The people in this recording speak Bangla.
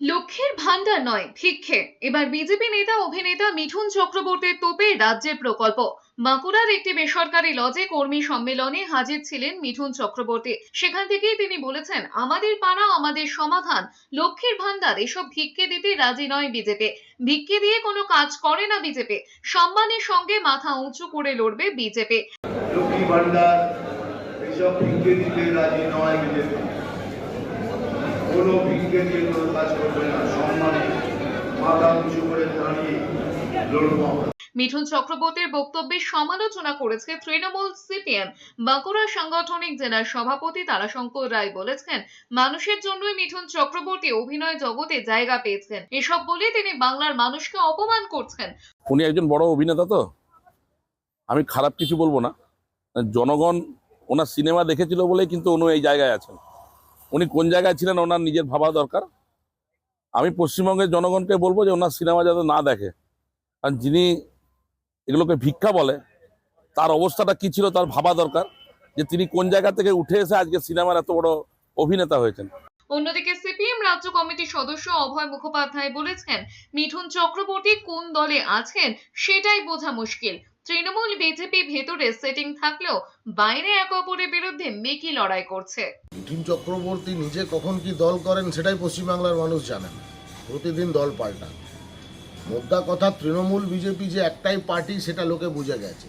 লক্ষ্যের ভান্ডার নয় ভিক্ষে এবার বিজেপি নেতা, অভিনেতা মিঠুন চক্রবর্তীর তোপে রাজ্যের প্রকল্প। বাঁকুড়ার একটি বেসরকারি লজে কর্মী সম্মেলনে হাজির ছিলেন মিঠুন চক্রবর্তী। সেখান থেকেই তিনি বলেছেন, আমাদের পাড়া, আমাদের সমাধান। লক্ষ্মীর ভান্ডার, এসব ভিক্ষে দিতে রাজি নয় বিজেপি। ভিক্ষে দিয়ে কোনো কাজ করে না বিজেপি। সম্মানের সঙ্গে মাথা উঁচু করে লড়বে বিজেপি। ভান্ডার এইসব ভিক্ষে দিতে রাজি নয় বিজেপি। কোনো ভিক্ষে দিয়ে কোনো কাজ করবে না সম্মানে মাথা উঁচু করে দাঁড়িয়ে লড়বো মিঠুন চক্রবর্তীর বক্তব্যের সমালোচনা করেছে তৃণমূল সিপিএম। বাঁকুড়া সাংগঠনিক জেলার সভাপতি তারাশঙ্কর রায় বলেছেন মানুষের জন্যই মিঠুন চক্রবর্তী অভিনয় জগতে জায়গা পেয়েছেন। এসব বলে তিনি বাংলার মানুষকে অপমান করছেন। উনি একজন বড় অভিনেতা তো। আমি খারাপ কিছু বলব না। জনগণ ওনার সিনেমা দেখেছিল বলেই কিন্তু উনি এই জায়গায় আছেন। উনি কোন জায়গায় ছিলেন ওনার নিজের ভাবা দরকার? আমি পশ্চিমবঙ্গের জনগণকে বলব যে ওনার সিনেমা যাতে না দেখে। কারণ যিনি এগুলোকে ভিক্ষা বলে, তার অবস্থাটা কি ছিল তার ভাবা দরকার যে তিনি কোন জায়গা থেকে উঠে এসে আজকে সিনেমার এত বড় অভিনেতা হয়েছেন। অন্যদিকে সিপিএম রাজ্য কমিটির সদস্য অভয় মুখোপাধ্যায় বলেছেন, মিঠুন চক্রবর্তী কোন দলে আছেন সেটাই বোঝা মুশকিল। তৃণমূল বিজেপি ভেতরে সেটিং থাকলেও বাইরে এক অপরের বিরুদ্ধে মেকি লড়াই করছে। মিঠুন চক্রবর্তী নিজে কখন কি দল করেন সেটাই পশ্চিমবাংলার মানুষ জানেন প্রতিদিন দল পাল্টান মোদ্দা কথা, তৃণমূল বিজেপি যে একটাই পার্টি, সেটা লোকে বুঝে গেছে।